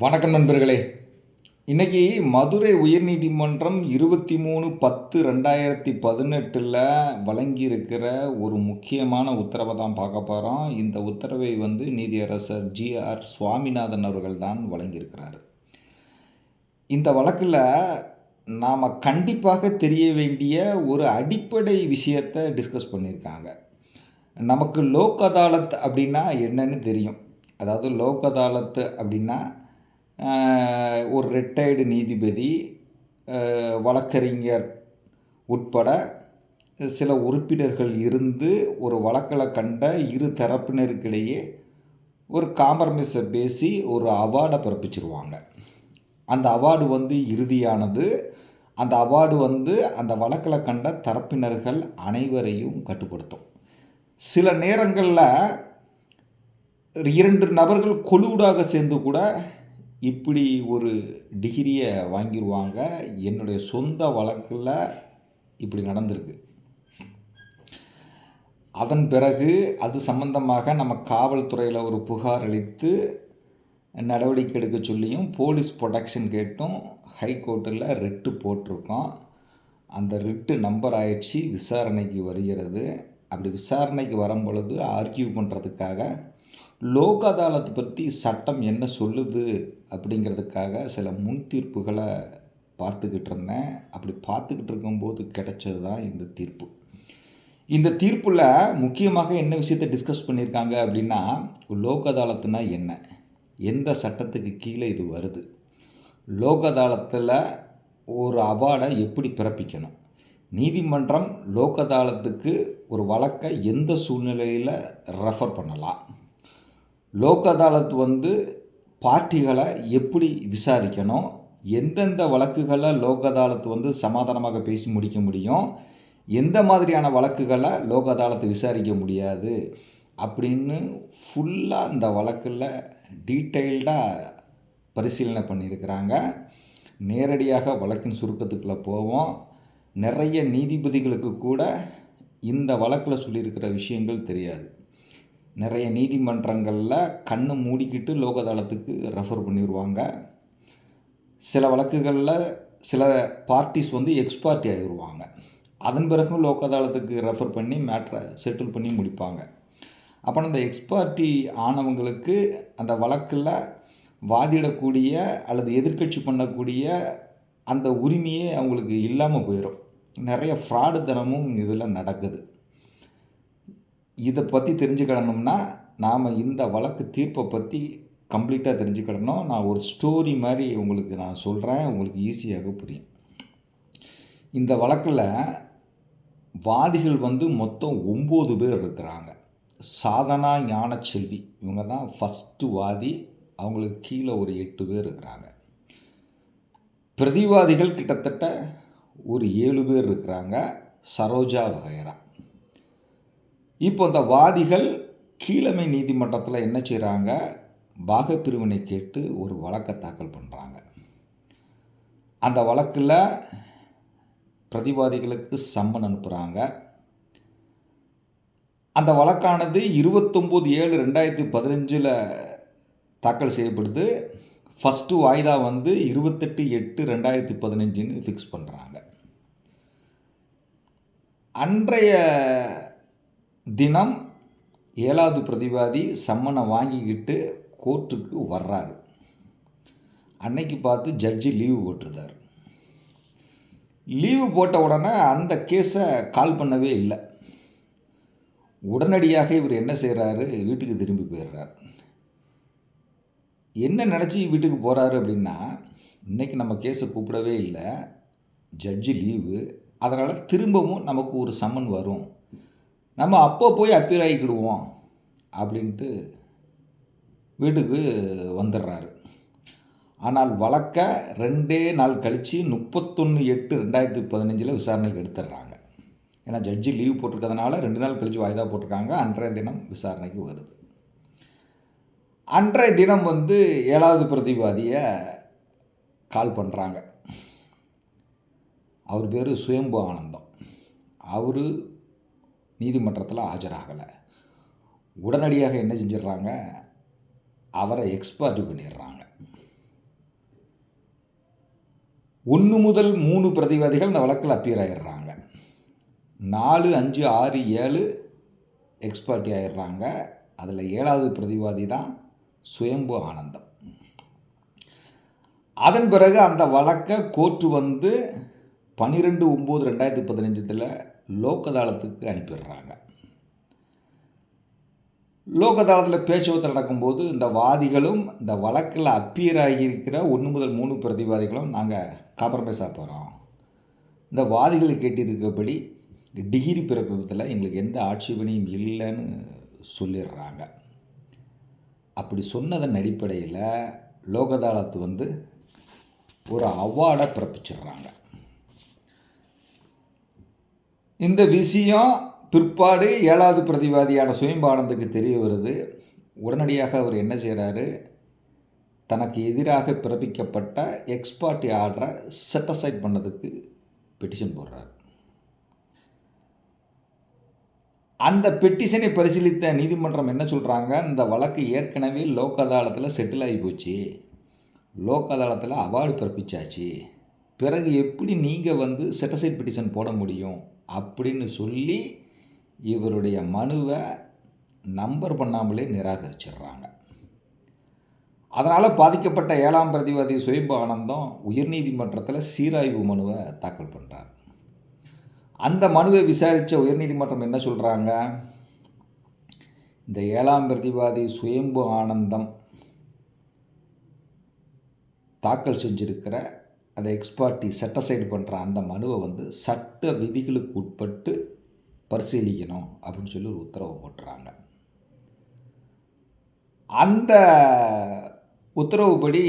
வணக்கம் நண்பர்களே. இன்னைக்கு மதுரை உயர்நீதிமன்றம் இருபத்தி மூணு பத்து ரெண்டாயிரத்தி பதினெட்டில் வழங்கியிருக்கிற ஒரு முக்கியமான உத்தரவை தான் பார்க்க போகிறோம் இந்த உத்தரவை வந்து நீதியரசர் ஜிஆர் சுவாமிநாதன் அவர்கள் தான் வழங்கியிருக்கிறார். இந்த வழக்கில் நாம் கண்டிப்பாக தெரிய வேண்டிய ஒரு அடிப்படை விஷயத்தை டிஸ்கஸ் பண்ணியிருக்காங்க. நமக்கு லோக் அதாலத் அப்படின்னா என்னன்னு தெரியும். அதாவது லோக் அதாலத் அப்படின்னா ஒரு ரிட்டையர்டு நீதிபதி வழக்கறிஞர் உட்பட சில உறுப்பினர்கள் இருந்து ஒரு வழக்கில் கண்ட இரு தரப்பினருக்கிடையே ஒரு காம்ப்ரமைஸை பேசி ஒரு அவார்டை பிறப்பிச்சிருவாங்க. அந்த அவார்டு வந்து இறுதியானது. அந்த அவார்டு வந்து அந்த வழக்கில் கண்ட தரப்பினர்கள் அனைவரையும் கட்டுப்படுத்தும். சில நேரங்களில் இரண்டு நபர்கள் கொலூடாக சேர்ந்து கூட இப்படி ஒரு டிகிரியை வாங்கிடுவாங்க என்னுடைய சொந்த வழக்கில் இப்படி நடந்திருக்கு. அதன் பிறகு அது சம்பந்தமாக நம்ம காவல்துறையில் ஒரு புகார் அளித்து நடவடிக்கை எடுக்க சொல்லியும் போலீஸ் ப்ரொடெக்ஷன் கேட்டும் ஹைகோர்ட்டில் ரிட்டு போட்டிருக்கோம். அந்த ரிட்டு நம்பர் ஆயிடுச்சு. விசாரணைக்கு வருகிறது. அப்படி விசாரணைக்கு வரும் பொழுது ஆர்கியூ பண்ணுறதுக்காக லோக் அதாலத் பற்றி சட்டம் என்ன சொல்லுது அப்படிங்கிறதுக்காக சில முன் தீர்ப்புகளை பார்த்துக்கிட்டு இருந்தேன். அப்படி பார்த்துக்கிட்டு இருக்கும்போது கிடைச்சது தான் இந்த தீர்ப்பு. இந்த தீர்ப்பில் முக்கியமாக என்ன விஷயத்தை டிஸ்கஸ் பண்ணியிருக்காங்க அப்படின்னா லோக் அதாலத்துனா என்ன? எந்த சட்டத்துக்கு கீழே இது வருது? லோக் அதாலத்தில் ஒரு அவார்டை எப்படி பிறப்பிக்கணும்? நீதிமன்றம் லோக் அதாலத்துக்கு ஒரு வழக்கை எந்த சூழ்நிலையில் ரெஃபர் பண்ணலாம்? லோக் அதாலத் வந்து பார்ட்டிகளை எப்படி விசாரிக்கணும் எந்தெந்த வழக்குகளை லோக் அதாலத் வந்து சமாதானமாக பேசி முடிக்க முடியும் எந்த மாதிரியான வழக்குகளை லோக் அதாலத் விசாரிக்க முடியாது அப்படின்னு ஃபுல்லாக இந்த வழக்கில் டீட்டெயில்டாக பரிசீலனை பண்ணியிருக்கிறாங்க. நேரடியாக வழக்கின் சுருக்கத்துக்குள்ளே போவோம். நிறைய நீதிபதிகளுக்கு கூட இந்த வழக்கில் சொல்லியிருக்கிற விஷயங்கள் தெரியாது. நிறைய நீதிமன்றங்களில் கண்ணை மூடிக்கிட்டு லோகதளத்துக்கு ரெஃபர் பண்ணிடுவாங்க சில வழக்குகளில் சில பார்ட்டிஸ் வந்து எக்ஸ்பார்ட்டி ஆகிடுவாங்க அதன் பிறகும் லோக் ரெஃபர் பண்ணி மேட்ரை செட்டில் பண்ணி முடிப்பாங்க. அப்போ அந்த எக்ஸ்பார்ட்டி ஆனவங்களுக்கு அந்த வழக்கில் வாதிடக்கூடிய அல்லது எதிர்க்கட்சி பண்ணக்கூடிய அந்த உரிமையே அவங்களுக்கு இல்லாமல் போயிடும் நிறைய ஃப்ராடு தனமும் இதில் நடக்குது. இதை பற்றி தெரிஞ்சுக்கிடணும்னா நாம் இந்த வழக்கு தீர்ப்பை பற்றி கம்ப்ளீட்டாக தெரிஞ்சுக்கிடணும். நான் ஒரு ஸ்டோரி மாதிரி உங்களுக்கு நான் சொல்கிறேன் உங்களுக்கு ஈஸியாக புரியும். இந்த வழக்கில் வாதிகள் வந்து மொத்தம் ஒம்பது பேர் இருக்கிறாங்க. சாதனா ஞானச்செல்வி இவங்க தான் ஃபஸ்ட்டு வாதி. அவங்களுக்கு கீழே ஒரு எட்டு பேர் இருக்கிறாங்க. பிரதிவாதிகள் கிட்டத்தட்ட ஒரு ஏழு பேர் இருக்கிறாங்க. சரோஜா வகைரா. இப்போ இந்த வாதிகள் கீழமை நீதிமன்றத்தில் என்ன செய்கிறாங்க பாகப்பிரிவினை கேட்டு ஒரு வழக்கை தாக்கல் பண்ணுறாங்க அந்த வழக்கில் பிரதிவாதிகளுக்கு சம்மன் அனுப்புகிறாங்க அந்த வழக்கானது இருபத்தொம்போது ஏழு ரெண்டாயிரத்தி பதினஞ்சில் தாக்கல் செய்யப்படுது. ஃபஸ்ட்டு வாய்தா வந்து இருபத்தெட்டு எட்டு ரெண்டாயிரத்தி பதினஞ்சுன்னு ஃபிக்ஸ் பண்ணுறாங்க அன்றைய தினம் ஏழாவது பிரதிவாதி சம்மனை வாங்கிக்கிட்டு கோர்ட்டுக்கு வர்றாரு. அன்னைக்கு பார்த்து ஜட்ஜி லீவு போட்டிருந்தார். லீவு போட்ட உடனே அந்த கேஸை கால் பண்ணவே இல்லை. உடனடியாக இவர் என்ன செய்கிறாரு வீட்டுக்கு திரும்பி போயிடுறார். என்ன நினச்சி வீட்டுக்கு போகிறாரு அப்படின்னா இன்றைக்கி நம்ம கேஸை கூப்பிடவே இல்லை. Judge leave. அதனால் திரும்பவும் நமக்கு ஒரு சம்மன் வரும். நம்ம அப்போ போய் அப்பீர் ஆகிக்கிடுவோம் அப்படின்ட்டு வீட்டுக்கு வந்துடுறாரு. ஆனால் வழக்க ரெண்டே நாள் கழித்து முப்பத்தொன்று எட்டு ரெண்டாயிரத்தி பதினஞ்சில் விசாரணைக்கு எடுத்துடுறாங்க. ஏன்னா ஜட்ஜி லீவ் போட்டிருக்கிறதுனால ரெண்டு நாள் கழித்து வாய்தா போட்டிருக்காங்க. அன்றைய தினம் விசாரணைக்கு வருது. அன்றைய தினம் வந்து ஏழாவது பிரதிவாதியை கால் பண்ணுறாங்க அவர் பேர் சுயம்பு ஆனந்தம். அவர் நீதிமன்றத்தில் ஆஜராகலை. உடனடியாக என்ன செஞ்சிடுறாங்க? அவரை எக்ஸ்பார்ட்டி பண்ணிடுறாங்க. ஒன்று முதல் மூணு பிரதிவாதிகள் இந்த வழக்கில் அப்பியர் ஆயிடுறாங்க. நாலு அஞ்சு ஆறு ஏழு எக்ஸ்பர்ட்டி ஆயிடுறாங்க. அதில் ஏழாவது பிரதிவாதி தான் சுயம்பு ஆனந்தம். அதன் பிறகு அந்த வழக்கை கோர்ட்டு வந்து பன்னிரெண்டு ஒம்பது ரெண்டாயிரத்தி பதினஞ்சில் லோகதாளத்துக்கு அனுப்பிடுறாங்க லோகதாளத்தில் பேச்சுவார்த்தை நடக்கும்போது இந்த வாதிகளும் இந்த வழக்கில் அப்பியர் ஆகியிருக்கிற ஒன்று முதல் மூணு பிரதிவாதிகளும் நாங்கள் காம்ப்ரமைஸாக போகிறோம் இந்த வாதிகள் கேட்டிருக்கபடி டிகிரி பிறப்பிப்பதில் எங்களுக்கு எந்த ஆட்சேபனையும் இல்லைன்னு சொல்லிடுறாங்க. அப்படி சொன்னதன் அடிப்படையில் லோகதாளத்து வந்து ஒரு அவார்டை பிறப்பிச்சிடுறாங்க. இந்த விஷயம் பிற்பாடு ஏழாவது பிரதிவாதியான சுயம்பானந்துக்கு தெரிய வருது. உடனடியாக அவர் என்ன செய்கிறாரு தனக்கு எதிராக பிறப்பிக்கப்பட்ட எக்ஸ்பார்ட்டி ஆர்டரை செட்டசைட் பண்ணதுக்கு பெட்டிஷன் போடுறார். அந்த பெட்டிஷனை பரிசீலித்த நீதிமன்றம் என்ன சொல்கிறாங்க இந்த வழக்கு ஏற்கனவே லோக் அதாலத்தில் செட்டில் ஆகி போச்சு. லோக் அதாலத்தில் அவார்டு பிறப்பிச்சாச்சு. பிறகு எப்படி நீங்கள் வந்து செட்டசைட் பெட்டிஷன் போட முடியும்? அப்படின்னு சொல்லி இவருடைய மனுவை நம்பர் பண்ணாமலே நிராகரிச்சிடுறாங்க. அதனால் பாதிக்கப்பட்ட ஏழாம் பிரதிவாதி சுயம்பு ஆனந்தம் உயர்நீதிமன்றத்தில் சீராய்வு மனுவை தாக்கல் பண்ணுறார் அந்த மனுவை விசாரித்த உயர்நீதிமன்றம் என்ன சொல்கிறாங்க இந்த ஏழாம் பிரதிவாதி சுயம்பு ஆனந்தம் தாக்கல் செஞ்சிருக்கிற அந்த எக்ஸ்பார்ட்டி செட்டசைடு பண்ணுற அந்த மனுவை வந்து சட்ட விதிகளுக்கு உட்பட்டு பரிசீலிக்கணும் அப்படின்னு சொல்லி ஒரு உத்தரவு போட்டுறாங்க. அந்த உத்தரவுப்படி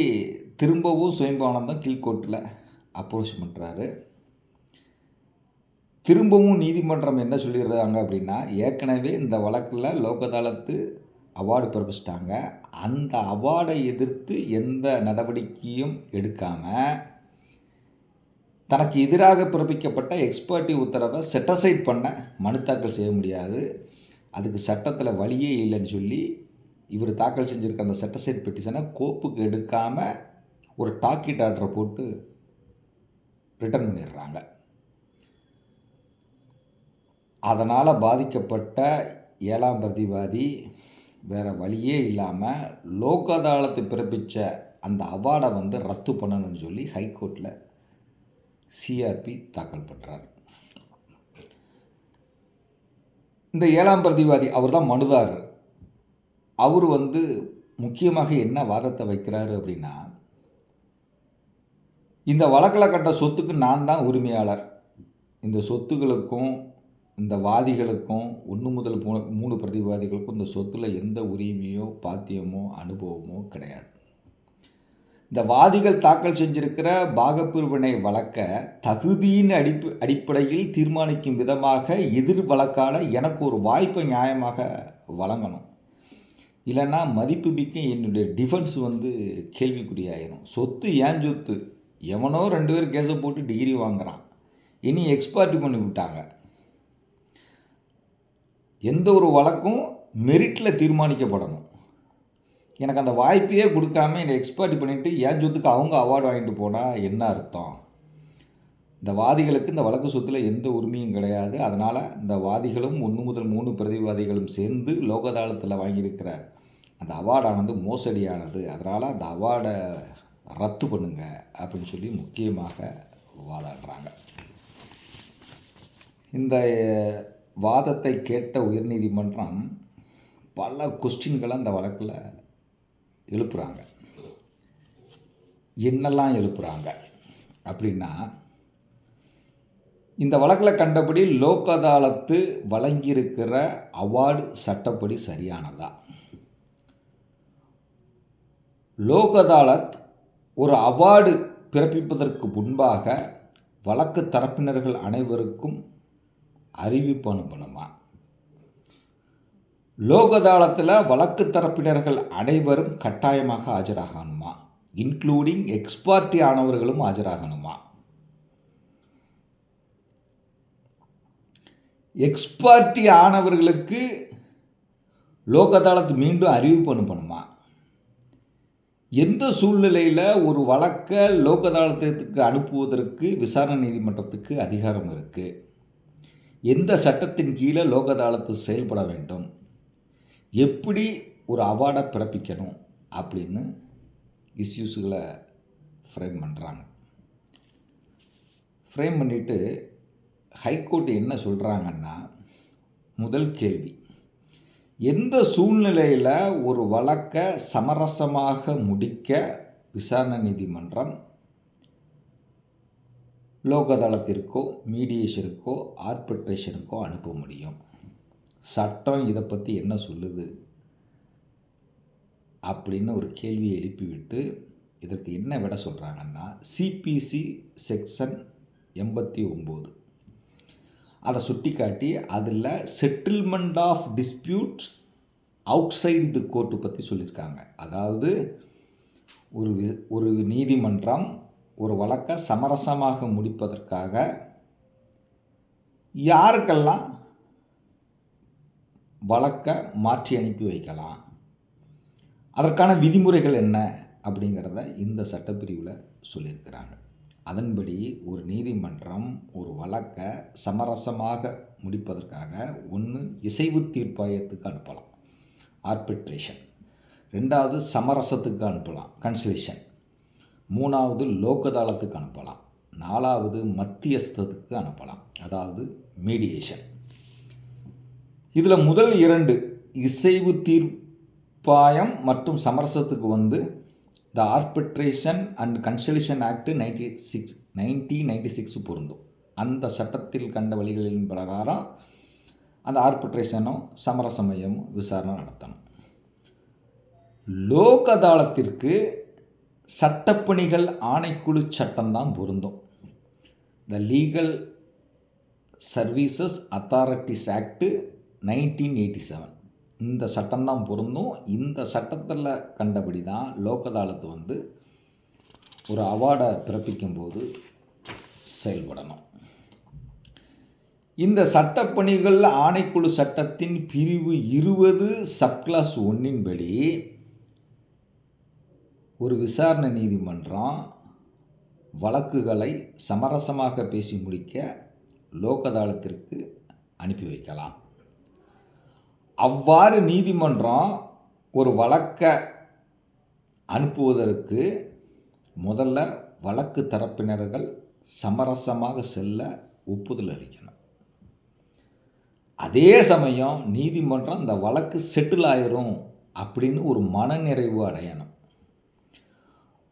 திரும்பவும் சுயம்பானந்தம் கீழ்கோட்டில் அப்ரோச் பண்ணுறாரு திரும்பவும் நீதிமன்றம் என்ன சொல்லிடுறாங்க அப்படின்னா ஏற்கனவே இந்த வழக்கில் லோக் அதாலத்து அவார்டு பிறப்பிச்சிட்டாங்க. அந்த அவார்டை எதிர்த்து எந்த நடவடிக்கையும் எடுக்காமல் தனக்கு எதிராக பிறப்பிக்கப்பட்ட எக்ஸ்பர்ட்டி உத்தரவை செட்டசைட் பண்ண மனு தாக்கல் செய்ய முடியாது. அதுக்கு சட்டத்தில் வழியே இல்லைன்னு சொல்லி இவர் தாக்கல் செஞ்சுருக்க அந்த செட்டசைட் பெட்டிஷனை கோப்புக்கு எடுக்காமல் ஒரு டாக்கெட் ஆர்டரை போட்டு ரிட்டர்ன் பண்ணிடுறாங்க. அதனால் பாதிக்கப்பட்ட ஏழாம் பிரதிவாதி வேறு வழியே இல்லாமல் லோக் அதாலத்து பிறப்பித்த அந்த அவார்டை வந்து ரத்து பண்ணணும்னு சொல்லி ஹைகோர்ட்டில் சிஆர்பி தாக்கல் பண்ணுறார் இந்த ஏழாம் பிரதிவாதி அவர் தான் மனுதார் அவர் வந்து முக்கியமாக என்ன வாதத்தை வைக்கிறாரு அப்படின்னா இந்த வழக்கில் கட்ட சொத்துக்கு நான் தான் உரிமையாளர். இந்த சொத்துகளுக்கும் இந்த வாதிகளுக்கும் ஒன்று முதல் மூணு பிரதிவாதிகளுக்கும் இந்த சொத்தில் எந்த உரிமையோ பாத்தியமோ அனுபவமோ கிடையாது. இந்த வாதிகள் தாக்கல் செஞ்சிருக்கிற பாகப்பிரிவினை வழக்க தகுதியின் அடிப்பு அடிப்படையில் தீர்மானிக்கும் விதமாக எதிர் வழக்கான எனக்கு ஒரு வாய்ப்பை நியாயமாக வழங்கணும். இல்லைன்னா மதிப்பு மிக்க என்னுடைய டிஃபென்ஸ் வந்து கேள்விக்குறியாயிரும். சொத்து ஏன் சொத்து? எவனோ ரெண்டு பேர் கேஸை போட்டு டிகிரி வாங்குறான். இனி எக்ஸ்பார்ட்டி பண்ணி விட்டாங்க. எந்த ஒரு வழக்கும் மெரிட்டில் தீர்மானிக்கப்படணும். எனக்கு அந்த வாய்ப்பையே கொடுக்காம என்னை எக்ஸ்பர்ட் பண்ணிவிட்டு என் சொத்துக்கு அவங்க அவார்டு வாங்கிட்டு போனால் என்ன அர்த்தம்? இந்த வாதிகளுக்கு இந்த வழக்கு சொத்தில் எந்த உரிமையும் கிடையாது. அதனால் இந்த வாதிகளும் ஒன்று முதல் மூணு பிரதிவாதிகளும் சேர்ந்து லோகதாளத்தில் வாங்கியிருக்கிற அந்த அவார்டானது மோசடியானது. அதனால் அந்த அவார்டை ரத்து பண்ணுங்க அப்படின்னு சொல்லி முக்கியமாக வாதாடுறாங்க. இந்த வாதத்தை கேட்ட உயர்நீதிமன்றம் பல கொஸ்டின்களை அந்த வழக்கில் எழுப்புகிறாங்க என்னெல்லாம் எழுப்புகிறாங்க அப்படின்னா இந்த வழக்கில் கண்டபடி லோக் அதாலத்து வழங்கியிருக்கிற அவார்டு சட்டப்படி சரியானதா? லோக் அதாலத் ஒரு அவார்டு பிறப்பிப்பதற்கு முன்பாக வழக்கு தரப்பினர்கள் அனைவருக்கும் அறிவிப்பு அனுப்பணுமா? லோகதாளத்தில் வழக்கு தரப்பினர்கள் அனைவரும் கட்டாயமாக ஆஜராகணுமா? இன்க்ளூடிங் எக்ஸ்பார்ட்டி ஆனவர்களும் ஆஜராகணுமா? எக்ஸ்பார்ட்டி ஆனவர்களுக்கு லோகதாளத்து மீண்டும் அறிவிப்பு அனுப்பணுமா? எந்த சூழ்நிலையில் ஒரு வழக்கை லோகதாளத்திற்கு அனுப்புவதற்கு விசாரணை நீதிமன்றத்துக்கு அதிகாரம் இருக்குது எந்த சட்டத்தின் கீழே லோகதாளத்து செயல்பட வேண்டும்? எப்படி ஒரு அவார்டை பிறப்பிக்கணும் அப்படின்னு இஷ்யூஸுகளை ஃப்ரேம் பண்ணுறாங்க ஃப்ரேம் பண்ணிவிட்டு ஹைகோர்ட் என்ன சொல்கிறாங்கன்னா முதல் கேள்வி எந்த சூழ்நிலையில் ஒரு வழக்கை சமரசமாக முடிக்க விசாரணை நீதிமன்றம் லோகதளத்திற்கோ மீடியேஷனுக்கோ ஆர்பிட்ரேஷனுக்கோ அனுப்ப முடியும்? சட்டம் இதை பற்றி என்ன சொல்லுது? அப்படின்னு ஒரு கேள்வியை எழுப்பிவிட்டு இதற்கு என்ன விட சொல்கிறாங்கன்னா சிபிசி செக்ஷன் எண்பத்தி ஒம்பது. அதை சுட்டி காட்டி அதில் settlement of disputes outside the court பற்றி சொல்லியிருக்காங்க. அதாவது ஒரு ஒரு நீதிமன்றம் ஒரு வழக்கை சமரசமாக முடிப்பதற்காக யாருக்கெல்லாம் வழக்கை மாற்றி அனுப்பி வைக்கலாம். அதற்கான விதிமுறைகள் என்ன அப்படிங்கிறத இந்த சட்டப்பிரிவில் சொல்லியிருக்கிறாங்க. அதன்படி ஒரு நீதிமன்றம் ஒரு வழக்கை சமரசமாக முடிப்பதற்காக ஒன்று இசைவு தீர்ப்பாயத்துக்கு அனுப்பலாம். ஆர்பிட்ரேஷன் ரெண்டாவது சமரசத்துக்கு அனுப்பலாம். கன்சலேஷன் மூணாவது லோக்கதாளத்துக்கு அனுப்பலாம். நாலாவது மத்தியஸ்தத்துக்கு அனுப்பலாம். அதாவது மீடியேஷன் இதில் முதல் இரண்டு இசைவு தீர்ப்பாயம் மற்றும் சமரசத்துக்கு வந்து the arbitration and conciliation act ninety six nineteen ninety six பொருந்தும். அந்த சட்டத்தில் கண்ட வழிகளின் பிரகாரம் அந்த ஆர்பிட்ரேஷனும் சமரச மையமும் விசாரணை நடத்தணும். லோக் அதாலத்திற்கு சட்டப்பணிகள் ஆணைக்குழு சட்டம்தான் பொருந்தும். The legal services authorities act nineteen eighty seven. இந்த சட்டம்தான் பொருந்தும். இந்த சட்டத்தில் கண்டபடி தான் லோக் வந்து ஒரு அவார்டை பிறப்பிக்கும்போது செயல்படணும். இந்த சட்டப்பணிகள் ஆணைக்குழு சட்டத்தின் பிரிவு இருபது சப்கிளாஸ் ஒன்றின்படி ஒரு விசாரணை நீதிமன்றம் வழக்குகளை சமரசமாக பேசி முடிக்க லோக் அதாலத்திற்கு அனுப்பி வைக்கலாம். அவ்வாறு நீதிமன்றம் ஒரு வழக்கை அனுப்புவதற்கு முதல்ல வழக்கு தரப்பினர்கள் சமரசமாக செல்ல ஒப்புதல் அளிக்கணும். அதே சமயம் நீதிமன்றம் இந்த வழக்கு செட்டில் ஆயிரும் அப்படின்னு ஒரு மனநிறைவு அடையணும்.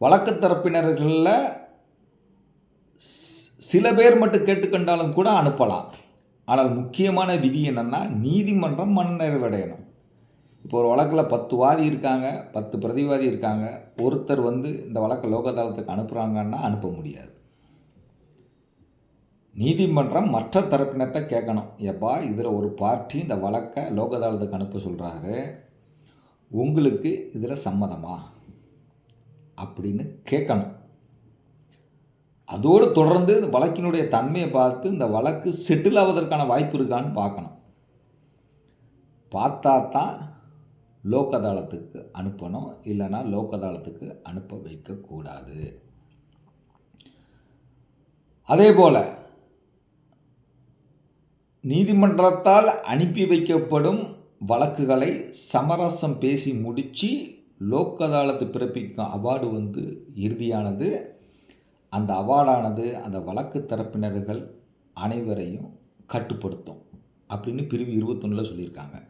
வழக்கு தரப்பினர்களில் சில பேர் மட்டும் கேட்டுக்கொண்டாலும் கூட அனுப்பலாம். ஆனால் முக்கியமான விதி என்னென்னா நீதிமன்றம் மனநிறைவு இப்போ ஒரு வழக்கில் பத்து வாதி இருக்காங்க பத்து பிரதிவாதி இருக்காங்க ஒருத்தர் வந்து இந்த வழக்கை லோகதாளத்துக்கு அனுப்புகிறாங்கன்னா அனுப்ப முடியாது. நீதிமன்றம் மற்ற தரப்பினர்கிட்ட கேட்கணும். எப்பா இதில் ஒரு பார்ட்டி இந்த வழக்கை லோகதாளத்துக்கு அனுப்ப சொல்கிறாரு உங்களுக்கு இதில் சம்மதமா? அப்படின்னு கேட்கணும். அதோடு தொடர்ந்து இந்த வழக்கினுடைய தன்மையை பார்த்து இந்த வழக்கு செட்டில் ஆவதற்கான வாய்ப்பு இருக்கான்னு பார்க்கணும். பார்த்தா தான் லோக் அதாலத்துக்கு அனுப்பணும் இல்லைன்னா லோக் அதாலத்துக்கு அனுப்ப வைக்கக்கூடாது. அதே போல் நீதிமன்றத்தால் அனுப்பி வைக்கப்படும் வழக்குகளை சமரசம் பேசி முடித்து லோக் அதாலத்து பிறப்பிக்கும் அவார்டு வந்து இறுதியானது. அந்த அவார்டானது அந்த வழக்கு தரப்பினர்கள் அனைவரையும் கட்டுப்படுத்தும் அப்படின்னு பிரிவு இருபத்தொன்னில் சொல்லியிருக்காங்க.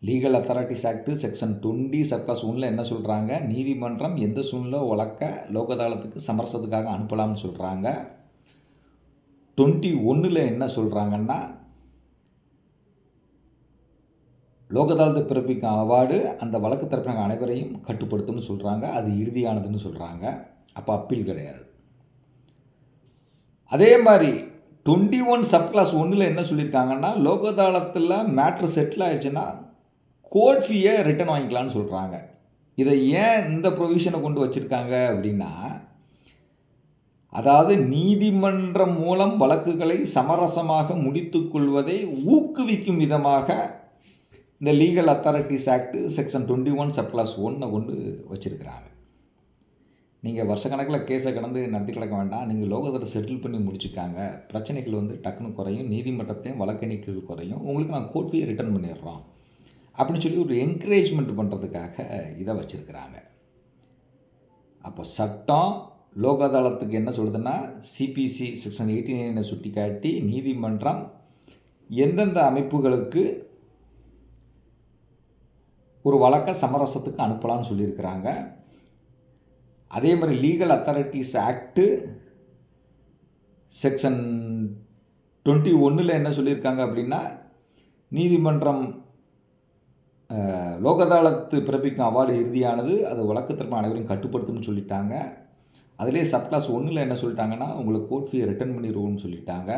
Legal authorities act section twenty surplus ஒன்றில் என்ன சொல்கிறாங்க நீதிமன்றம் எந்த சூழ்நிலை வழக்க லோகதாளத்துக்கு சமரசத்துக்காக அனுப்பலாம்னு சொல்கிறாங்க டுவெண்ட்டி ஒன்றில் என்ன சொல்கிறாங்கன்னா லோக் பிறப்பிக்கும் அவார்டு அந்த வழக்கு தரப்பினர் அனைவரையும் கட்டுப்படுத்தும்னு சொல்கிறாங்க அது இறுதியானதுன்னு சொல்கிறாங்க அப்போ அப்பீல் கிடையாது. அதே மாதிரி டுவெண்ட்டி ஒன் சப் கிளாஸ் ஒன்றில் என்ன சொல்லியிருக்காங்கன்னா லோகதாளத்தில் மேட்ரு செட்டில் ஆயிடுச்சுன்னா கோட் ஃபீயை ரிட்டர்ன் வாங்கிக்கலாம்னு சொல்கிறாங்க இதை ஏன் இந்த ப்ரொவிஷனை கொண்டு வச்சுருக்காங்க அப்படின்னா அதாவது நீதிமன்றம் மூலம் வழக்குகளை சமரசமாக முடித்துக்கொள்வதை ஊக்குவிக்கும் விதமாக இந்த legal authorities act section twenty one sub clause ஒன்னை கொண்டு வச்சுருக்கிறாங்க. நீங்கள் வருஷக்கணக்கில் கேஸை கடந்து நடத்தி கிடக்க வேண்டாம். நீங்கள் லோகத்தில் செட்டில் பண்ணி முடிச்சுக்காங்க. பிரச்சனைகள் வந்து டக்குன்னு குறையும். நீதிமன்றத்தையும் வழக்கெண்ணிக்கைகள் குறையும். உங்களுக்கு நான் கோர்ட் ஃபீயை ரிட்டர்ன் பண்ணிடுறோம். அப்படின்னு சொல்லி ஒரு என்கரேஜ்மெண்ட் பண்ணுறதுக்காக இதை வச்சுருக்கிறாங்க. அப்போ சட்டம் லோக் அதாலத்துக்கு என்ன சொல்லுதுன்னா சிபிசி செக்ஷன் எயிட்டி நைனை சுட்டி காட்டி நீதிமன்றம் எந்தெந்த அமைப்புகளுக்கு ஒரு வழக்கை சமரசத்துக்கு அனுப்பலாம்னு சொல்லியிருக்கிறாங்க. அதே மாதிரி legal authorities act section twenty ஒன்றில் என்ன சொல்லியிருக்காங்க அப்படின்னா நீதிமன்றம் லோகதாளத்து பிறப்பிக்கும் அவார்டு இறுதியானது அது வழக்கத்திற்கு அனைவரையும் கட்டுப்படுத்தும்னு சொல்லிட்டாங்க. அதிலே சப் கிளாஸ் ஒன்றில் என்ன சொல்லிட்டாங்கன்னா உங்களுக்கு கோர்ட் ஃபீயை ரிட்டர்ன் பண்ணிடுவோம்னு சொல்லிட்டாங்க.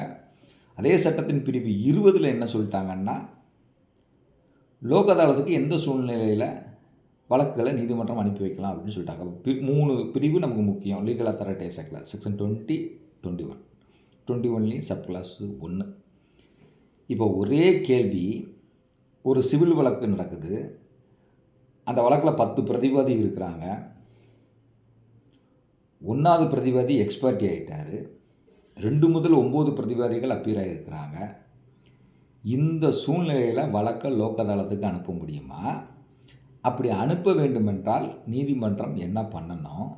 அதே சட்டத்தின் பிரிவு இருபதில் என்ன சொல்லிட்டாங்கன்னா லோக் அதாலத்துக்கு எந்த சூழ்நிலையில் வழக்குகளை நீதிமன்றம் அனுப்பி வைக்கலாம் அப்படின்னு சொல்லிட்டாங்க. மூணு பிரிவு நமக்கு முக்கியம். லீகல் அத்தாரிட்டிஸ் ஆக்டில் section twenty twenty one twenty ஒன்லேயும் sub clause ஒன்று இப்போ ஒரே கேள்வி ஒரு சிவில் வழக்கு நடக்குது. அந்த வழக்கில் பத்து பிரதிவாதி இருக்கிறாங்க. ஒன்றாவது பிரதிவாதி எக்ஸ்பர்ட்டி ஆகிட்டார் ரெண்டு முதல் ஒம்பது பிரதிவாதிகள் அப்பீர் ஆகியிருக்கிறாங்க இந்த சூழ்நிலையில் வழக்கை லோக் அதாலத்துக்கு அனுப்ப முடியுமா? அப்படி அனுப்ப வேண்டுமென்றால் நீதிமன்றம் என்ன பண்ணணும்?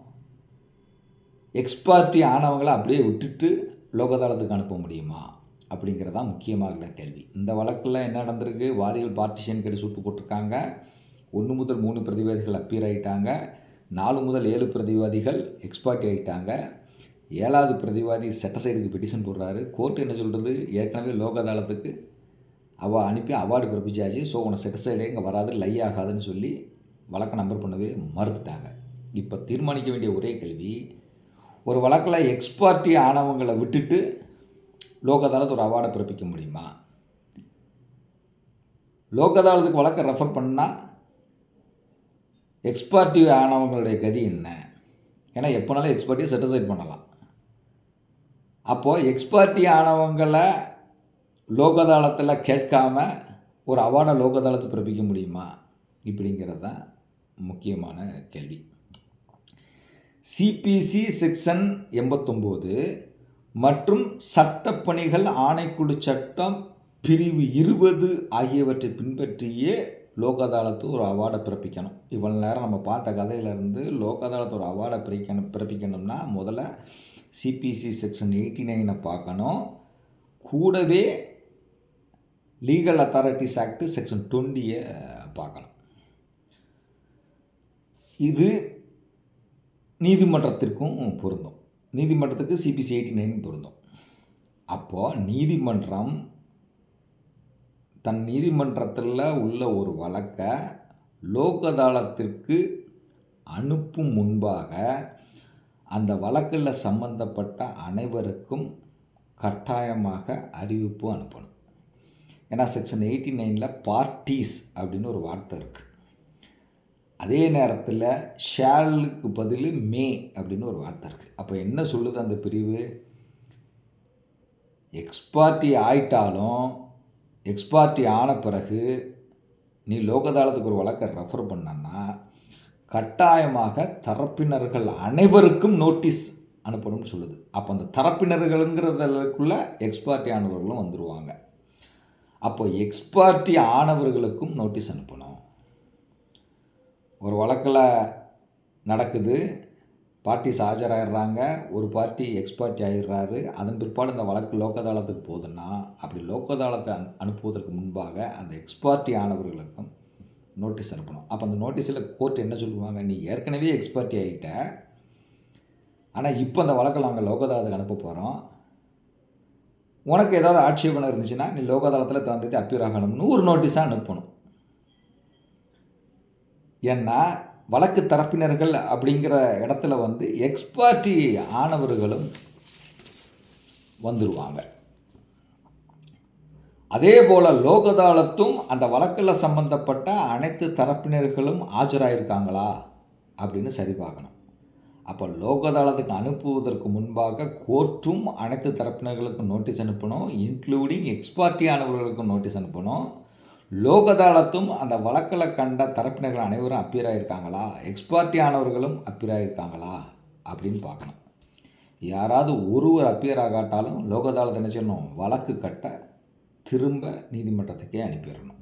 எக்ஸ்பார்ட்டி ஆனவங்களை அப்படியே விட்டுட்டு லோகதாளத்துக்கு அனுப்ப முடியுமா? அப்படிங்கிறதான் முக்கியமாக கேள்வி. இந்த வழக்கில் என்ன நடந்திருக்கு? வாதிகள் பார்ட்டிஷன் கேட்டு சுட்டு போட்டிருக்காங்க. ஒன்று முதல் மூணு பிரதிவாதிகள் அப்பீர் ஆகிட்டாங்க நாலு முதல் ஏழு பிரதிவாதிகள் எக்ஸ்பார்ட்டி ஆகிட்டாங்க ஏழாவது பிரதிவாதி சட்டசைடுக்கு பெட்டிஷன் போடுறாரு. கோர்ட் என்ன சொல்கிறது ஏற்கனவே லோகதளத்துக்கு அவ அனுப்பி அவார்டு பிறப்பிச்சாச்சு. ஸோ உனக்கு செட்டிஸ்ஃபைடே இங்கே வராது லை ஆகாதுன்னு சொல்லி வழக்கை நம்பர் பண்ணவே மறுத்துட்டாங்க. இப்போ தீர்மானிக்க வேண்டிய ஒரே கேள்வி ஒரு வழக்கில் எக்ஸ்பார்ட்டி ஆனவங்களை விட்டுட்டு லோக் அதாலத் ஒரு அவார்டை பிறப்பிக்க முடியுமா? லோக் அதாலத்துக்கு வழக்கை ரெஃபர் பண்ணால் எக்ஸ்பார்ட்டி ஆனவங்களுடைய கதி என்ன? ஏன்னா எப்போனாலும் எக்ஸ்பார்ட்டியை செட்டிஸ்ஃபைட் பண்ணலாம். அப்போது எக்ஸ்பார்ட்டி ஆனவங்களை லோகதாளத்தில் கேட்காம ஒரு அவார்டை லோகதாளத்தை பிறப்பிக்க முடியுமா இப்படிங்கிறது தான் முக்கியமான கேள்வி. சிபிசி செக்ஷன் எண்பத்தொம்போது மற்றும் சட்டப்பணிகள் ஆணைக்குழு சட்டம் பிரிவு இருபது ஆகியவற்றை பின்பற்றியே லோக் அதாலத்து ஒரு அவார்டை பிறப்பிக்கணும். இவ்வளோ நேரம் நம்ம பார்த்த கதையிலேருந்து லோக் அதாலத்து ஒரு அவார்டை பிறக்கணும் பிறப்பிக்கணும்னா முதல்ல சிபிசி செக்ஷன் எயிட்டி நைனை பார்க்கணும். கூடவே லீகல் அத்தாரிட்டிஸ் ஆக்ட் செக்ஷன் டுவெண்ட்டியை பார்க்கணும். இது நீதிமன்றத்திற்கும் பொருந்தும். நீதிமன்றத்துக்கு சிபிசி எயிட்டி நைன் பொருந்தும். அப்போது நீதிமன்றம் தன் நீதிமன்றத்தில் உள்ள ஒரு வழக்கை லோக் அதாலத்திற்கு அனுப்பும் முன்பாக அந்த வழக்கில் சம்பந்தப்பட்ட அனைவருக்கும் கட்டாயமாக அறிவிப்பு அனுப்பணும். ஏன்னா செக்ஷன் எயிட்டி நைனில் பார்ட்டிஸ் அப்படின்னு ஒரு வார்த்தை இருக்குது அதே நேரத்தில் ஷேலுக்கு பதில் மே அப்படின்னு ஒரு வார்த்தை இருக்குது அப்போ என்ன சொல்லுது அந்த பிரிவு? எக்ஸ்பார்ட்டி ஆயிட்டாலும் எக்ஸ்பார்ட்டி ஆன பிறகு நீ லோகதாளத்துக்கு ஒரு வழக்கை ரெஃபர் பண்ணன்னா கட்டாயமாக தரப்பினர்கள் அனைவருக்கும் நோட்டீஸ் அனுப்பணும்னு சொல்லுது. அப்போ அந்த தரப்பினர்களுங்கிறதுக்குள்ளே எக்ஸ்பார்ட்டி ஆனவர்களும் வந்துடுவாங்க அப்போ எக்ஸ்பார்ட்டி ஆனவர்களுக்கும் நோட்டீஸ் அனுப்பணும். ஒரு வழக்கில் நடக்குது பார்ட்டிஸ் ஆஜராகிடுறாங்க ஒரு பார்ட்டி எக்ஸ்பார்ட்டி ஆகிடுறாரு அதன் பிற்பாடு இந்த வழக்கு லோக்கதாளத்துக்கு போகுதுன்னா அப்படி லோக்கதாளத்தை அனு அனுப்புவதற்கு முன்பாக அந்த எக்ஸ்பார்ட்டி ஆனவர்களுக்கும் நோட்டீஸ் அனுப்பணும். அப்போ அந்த நோட்டீஸில் கோர்ட் என்ன சொல்லுவாங்க? நீ ஏற்கனவே எக்ஸ்பார்ட்டி ஆகிட்ட ஆனால் இப்போ அந்த வழக்கில் நாங்கள் லோகதாளத்துக்கு அனுப்ப போகிறோம் உனக்கு ஏதாவது ஆட்சேபணம் இருந்துச்சுன்னா நீ லோகதாளத்தில் தந்துட்டு அப்பீர் ஆகணும்னு ஒரு நோட்டீஸாக அனுப்பணும். ஏன்னா வழக்கு தரப்பினர்கள் அப்படிங்கிற இடத்துல வந்து எக்ஸ்பார்ட்டி ஆனவர்களும் வந்துடுவாங்க அதே போல் லோகதாளத்தும் அந்த வழக்கில் சம்பந்தப்பட்ட அனைத்து தரப்பினர்களும் ஆஜராயிருக்காங்களா அப்படின்னு சரி பார்க்கணும். அப்போ லோகதாளத்துக்கு அனுப்புவதற்கு முன்பாக கோர்ட்டும் அனைத்து தரப்பினர்களுக்கும் நோட்டீஸ் அனுப்பணும். இன்க்ளூடிங் எக்ஸ்பார்ட்டி ஆனவர்களுக்கும் நோட்டீஸ் அனுப்பணும். லோகதாளத்தும் அந்த வழக்கில் கண்ட தரப்பினர்கள் அனைவரும் அப்பியர் ஆகியிருக்காங்களா எக்ஸ்பார்ட்டி ஆனவர்களும் ஆகியிருக்காங்களா அப்படின்னு பார்க்கணும். யாராவது ஒருவர் அப்பியர் ஆகாட்டாலும் லோகதாளத்தை என்ன செய்யணும்? வழக்கு கட்ட திரும்ப நீதிமன்றத்துக்கே அனுப்பிடணும்.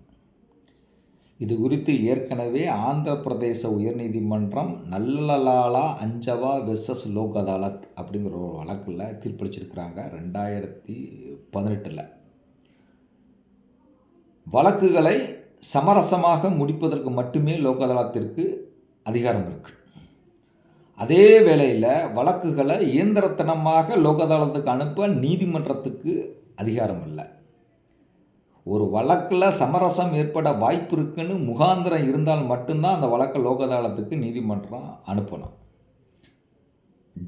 இது குறித்து ஏற்கனவே ஆந்திர பிரதேச உயர்நீதிமன்றம் நல்லலாலா அஞ்சவா வெர்சஸ் லோக் அதாலத் அப்படிங்கிற ஒரு வழக்கில் தீர்ப்பளிச்சிருக்கிறாங்க ரெண்டாயிரத்தி பதினெட்டில். வழக்குகளை சமரசமாக முடிப்பதற்கு மட்டுமே லோக் அதாலத்திற்கு அதிகாரம் இருக்குது அதே வேளையில் வழக்குகளை இயந்திரத்தனமாக லோக் அதாலத்துக்கு அனுப்ப நீதிமன்றத்துக்கு அதிகாரம் இல்லை. ஒரு வழக்கில் சமரசம் ஏற்பட வாய்ப்பு இருக்குன்னு முகாந்திரம் இருந்தால் மட்டும்தான் அந்த வழக்கை லோகதாளத்துக்கு நீதிமன்றம் அனுப்பணும்.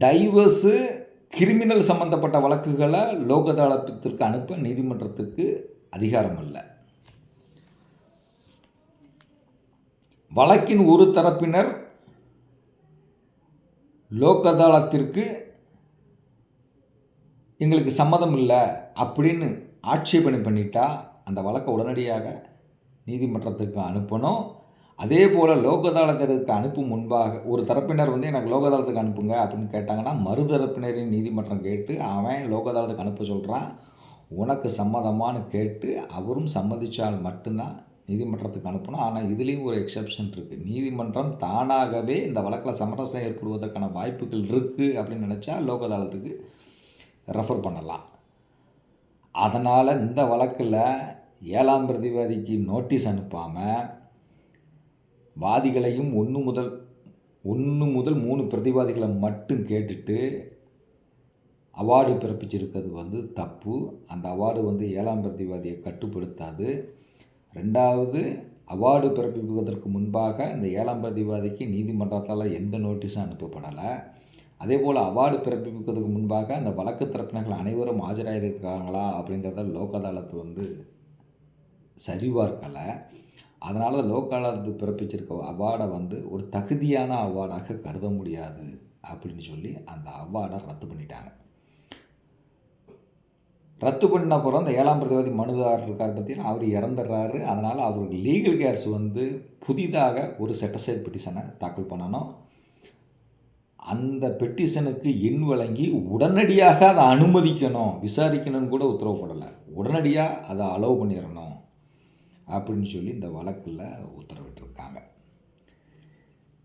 டைவர்ஸு கிரிமினல் சம்பந்தப்பட்ட வழக்குகளை லோகதாளத்திற்கு அனுப்ப நீதிமன்றத்துக்கு அதிகாரம் இல்லை வழக்கின் ஒரு தரப்பினர் லோக் அதாலத்திற்கு எங்களுக்கு சம்மதம் இல்லை அப்படின்னு ஆட்சேபனை பண்ணிட்டா அந்த வழக்கை உடனடியாக நீதிமன்றத்துக்கு அனுப்பணும். அதே போல் லோகதாளத்திற்கு அனுப்பும் முன்பாக ஒரு தரப்பினர் வந்து எனக்கு லோகதாளத்துக்கு அனுப்புங்க அப்படின்னு கேட்டாங்கன்னா மறுதரப்பினரின் நீதிமன்றம் கேட்டு அவன் லோகதாளத்துக்கு அனுப்ப சொல்கிறான் உனக்கு சம்மதமானு கேட்டு அவரும் சம்மதித்தால் மட்டும்தான் நீதிமன்றத்துக்கு அனுப்பணும். ஆனால் இதுலேயும் ஒரு எக்ஸப்ஷன் இருக்குது நீதிமன்றம் தானாகவே இந்த வழக்கில் சமரசம் ஏற்படுவதற்கான வாய்ப்புகள் இருக்குது அப்படின்னு நினச்சா லோகதாளத்துக்கு ரெஃபர் பண்ணலாம். அதனால் இந்த வழக்கில் ஏழாம் பிரதிவாதிக்கு நோட்டீஸ் அனுப்பாமல் வாதிகளையும் ஒன்று முதல் ஒன்று முதல் மூணு பிரதிவாதிகளை மட்டும் கேட்டுட்டு அவார்டு பிறப்பிச்சிருக்கிறது வந்து தப்பு. அந்த அவார்டு வந்து ஏழாம் பிரதிவாதியை கட்டுப்படுத்தாது. ரெண்டாவது அவார்டு பிறப்பிப்பதற்கு முன்பாக இந்த ஏழாம் பிரதிவாதிக்கு நீதிமன்றத்தால் எந்த நோட்டீஸும் அனுப்பப்படலை. அதே போல் அவார்டு பிறப்பிப்பதற்கு முன்பாக அந்த வழக்கு தரப்பினர்கள் அனைவரும் ஆஜராகிருக்காங்களா அப்படிங்கிறத லோக் அதாலத் வந்து சரிபார்க்கலை அதனால் லோக் பிறப்பிச்சிருக்க அவார்டை வந்து ஒரு தகுதியான அவார்டாக கருத முடியாது அப்படின்னு சொல்லி அந்த அவார்டை ரத்து பண்ணிட்டாங்க. ரத்து பண்ண அப்புறம் அந்த ஏழாம் பிரதிவாதி மனுதாரர் இருக்கார் பார்த்தீங்கன்னா அவர் இறந்துடுறாரு. அதனால் அவருக்கு லீகல் கேர்ஸ் வந்து புதிதாக ஒரு செட்டசைட் பெட்டிஷனை தாக்கல் பண்ணணும். அந்த பெட்டிஷனுக்கு எண் வழங்கி உடனடியாக அதை அனுமதிக்கணும். விசாரிக்கணும்னு கூட உத்தரவு போடலை. உடனடியாக அதை அலோவ் பண்ணிடணும். அப்படின்னு சொல்லி இந்த வழக்கில் உத்தரவிட்டிருக்காங்க.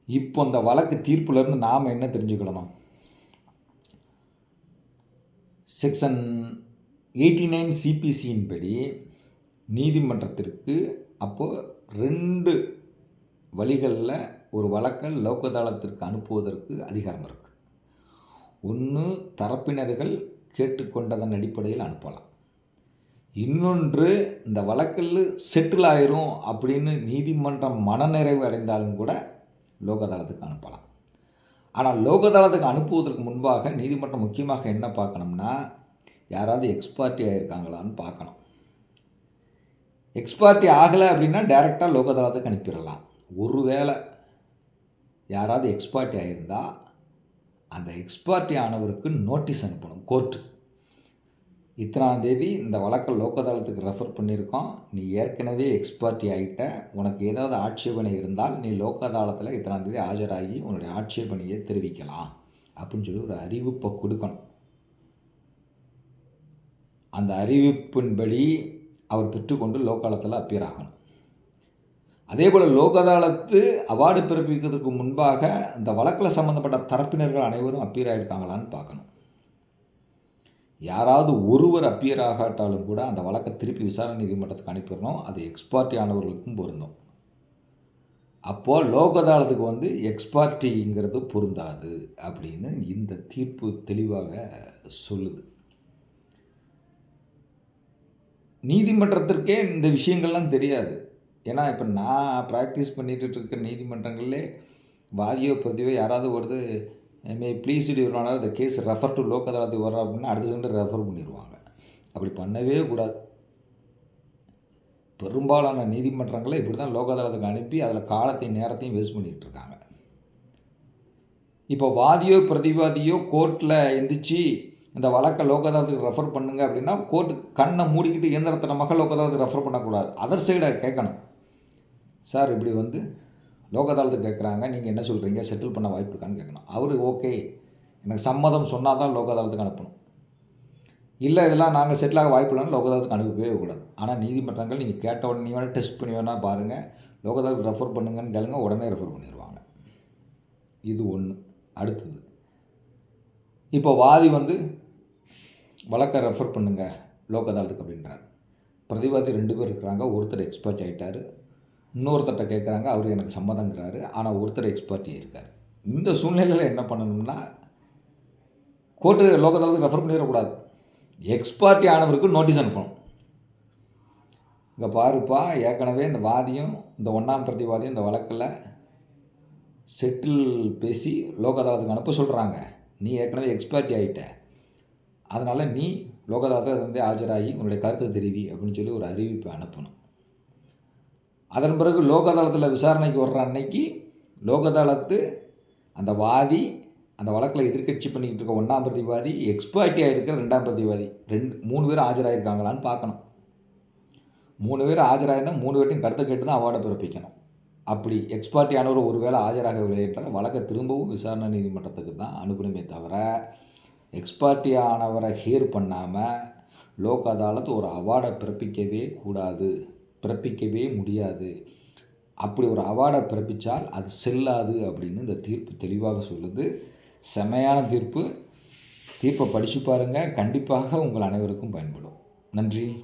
இப்போ இந்த வழக்கு தீர்ப்புலேருந்து நாம் என்ன தெரிஞ்சுக்கிடணும்? செக்ஷன் எயிட்டி நைன் சிபிசியின் படி நீதிமன்றத்திற்கு அப்போது ரெண்டு வழிகளில் ஒரு வழக்கை லோக்கதாளத்திற்கு அனுப்புவதற்கு அதிகாரம் இருக்குது ஒன்று தரப்பினர்கள் கேட்டுக்கொண்டதன் அடிப்படையில் அனுப்பலாம். இன்னொன்று இந்த வழக்கில் செட்டில் ஆயிரும் அப்படின்னு நீதிமன்றம் மனநிறைவு அடைந்தாலும் கூட லோகதளத்துக்கு அனுப்பலாம். ஆனால் லோகதளத்துக்கு அனுப்புவதற்கு முன்பாக நீதிமன்றம் முக்கியமாக என்ன பார்க்கணும்னா யாராவது எக்ஸ்பார்ட்டி ஆகியிருக்காங்களான்னு பார்க்கணும். எக்ஸ்பார்ட்டி ஆகலை அப்படின்னா டைரெக்டாக லோகதளத்துக்கு அனுப்பிடலாம். ஒருவேளை யாராவது எக்ஸ்பார்ட்டி ஆகியிருந்தால் அந்த எக்ஸ்பார்ட்டி ஆனவருக்கு நோட்டீஸ் அனுப்பணும் கோர்ட்டு இத்தனாம் தேதி இந்த வழக்கை லோக்கதாலத்துக்கு ரெஃபர் பண்ணியிருக்கோம். நீ ஏற்கனவே எக்ஸ்பார்ட்டி ஆகிட்ட உனக்கு ஏதாவது ஆட்சேபனை இருந்தால் நீ லோகதாளத்தில் இத்தனாம் தேதி ஆஜராகி உன்னுடைய ஆட்சேபனையை தெரிவிக்கலாம். அப்படின்னு சொல்லி ஒரு அறிவிப்பை கொடுக்கணும். அந்த அறிவிப்பின்படி அவர் பெற்றுக்கொண்டு லோக்காலத்தில் அப்பியர் ஆகணும். அதே போல் லோக் அதாலத்து அவார்டு பிறப்பிக்கிறதுக்கு முன்பாக இந்த வழக்கில் சம்மந்தப்பட்ட தரப்பினர்கள் அனைவரும் அப்பியர் ஆகிருக்காங்களான்னு பார்க்கணும். யாராவது ஒருவர் அப்பியர் ஆகாட்டாலும் கூட அந்த வழக்கை திருப்பி விசாரணை நீதிமன்றத்துக்கு அனுப்பிடணும். அது எக்ஸ்பார்ட்டி ஆனவர்களுக்கும் பொருந்தும். அப்போது லோக் அதாலத்துக்கு வந்து எக்ஸ்பார்ட்டிங்கிறது பொருந்தாது அப்படின்னு இந்த தீர்ப்பு தெளிவாக சொல்லுது. நீதிமன்றத்திற்கே இந்த விஷயங்கள்லாம் தெரியாது. ஏன்னா இப்போ நான் ப்ராக்டிஸ் பண்ணிகிட்டு இருக்க நீதிமன்றங்களிலே வாதியோ பிரதியோ யாராவது ஒருது may please your the case refer to Lok அதாலத்துக்கு வர அப்படின்னா அடுத்த செகண்ட் ரெஃபர் பண்ணிடுவாங்க அப்படி பண்ணவே கூடாது. பெரும்பாலான நீதிமன்றங்களை இப்படி தான் லோக் அதாலத்துக்கு அனுப்பி அதில் காலத்தையும் நேரத்தையும் வேஸ்ட் பண்ணிகிட்டு இருக்காங்க. இப்போ வாதியோ பிரதிவாதியோ கோர்ட்டில் எந்திரிச்சு இந்த வழக்கை லோக் அதாலத்துக்கு ரெஃபர் பண்ணுங்க அப்படின்னா கோர்ட்டு கண்ணை மூடிக்கிட்டு இயந்திரத்தனமாக லோக் அதாலத்துக்கு ரெஃபர் பண்ணக்கூடாது. அதர் சைடை கேட்கணும். சார் இப்படி வந்து லோக் கேட்குறாங்க நீங்கள் என்ன சொல்கிறீங்க செட்டில் பண்ண வாய்ப்பு இருக்கான்னு கேட்கணும். அவர் ஓகே எனக்கு சம்மதம் சொன்னால் தான் லோகதாளத்துக்கு அனுப்பணும். இல்லை இதெல்லாம் நாங்கள் செட்டில் ஆக வாய்ப்பு இல்லைன்னு லோகதாளத்துக்கு அனுப்பவே கூடாது. ஆனால் நீதிமன்றங்கள் நீங்கள் கேட்ட உடனே வேணால் டெஸ்ட் பண்ணி வேணால் பாருங்கள் லோக் ரெஃபர் பண்ணுங்கன்னு கேளுங்க உடனே ரெஃபர் பண்ணிடுவாங்க இது ஒன்று அடுத்தது இப்போ வாதி வந்து வழக்கை ரெஃபர் பண்ணுங்கள் லோக் அதாலத்துக்கு அப்படின்றார். பிரதிவாதி ரெண்டு பேர் இருக்கிறாங்க ஒருத்தர் எக்ஸ்பர்ட் ஆகிட்டார் இன்னொருத்தர்கிட்ட கேட்குறாங்க அவர் எனக்கு சம்மதங்கிறாரு ஆனால் ஒருத்தர் எக்ஸ்பர்ட்டே இருக்கார். இந்த சூழ்நிலையில் என்ன பண்ணணும்னா கோர்ட்டு லோகத்தளத்துக்கு ரெஃபர் பண்ணிடக்கூடாது. எக்ஸ்பர்ட்டி ஆனவருக்கு நோட்டீஸ் அனுப்பணும். இங்கே பாருப்பா ஏற்கனவே இந்த வாதியும் இந்த ஒன்றாம் பிரதிவாதியும் இந்த வழக்கில் செட்டில் பேசி லோக் அதாலத்துக்கு அனுப்ப சொல்கிறாங்க நீ ஏற்கனவே எக்ஸ்பர்ட்டி ஆகிட்ட அதனால் நீ லோக் அதாலத்தில் வந்து ஆஜராகி உன்னுடைய கருத்தை தெரிவி அப்படின்னு சொல்லி ஒரு அறிவிப்பை அனுப்பணும். அதன் பிறகு லோகதளத்தில் விசாரணைக்கு வர்ற அன்னைக்கு லோகதளத்து அந்த வாதி அந்த வழக்கில் எதிர்க்கட்சி பண்ணிக்கிட்டு இருக்க ஒன்றாம் பிரதிவாதி எக்ஸ்பர்ட்டி ஆகிருக்கிற ரெண்டாம் பிரதிவாதி. ரெண்டு மூணு பேர் ஆஜராகிருக்காங்களான்னு பார்க்கணும். மூணு பேர் ஆஜராயிருந்தால் மூணு பேர்ட்டையும் கருத்தை கேட்டு தான் அவார்டை பிறப்பிக்கணும். அப்படி எக்ஸ்பர்ட்டியானவர் ஒரு வேளை ஆஜராகவில்லை என்றால் வழக்கை திரும்பவும் விசாரணை நீதிமன்றத்துக்கு தான் அனுப்பணுமே தவிர எக்ஸ்பர்ட்டியானவரை ஹேர் பண்ணாமல் லோக் அதாலத் ஒரு அவார்டை பிறப்பிக்கவே கூடாது. பிறப்பிக்கவே முடியாது. அப்படி ஒரு அவார்டை பிறப்பித்தால் அது செல்லாது அப்படின்னு இந்த தீர்ப்பு தெளிவாக சொல்லுது. செமையான தீர்ப்பு. தீர்ப்பை படித்து பாருங்கள் கண்டிப்பாக உங்கள் அனைவருக்கும் பயன்படும். நன்றி.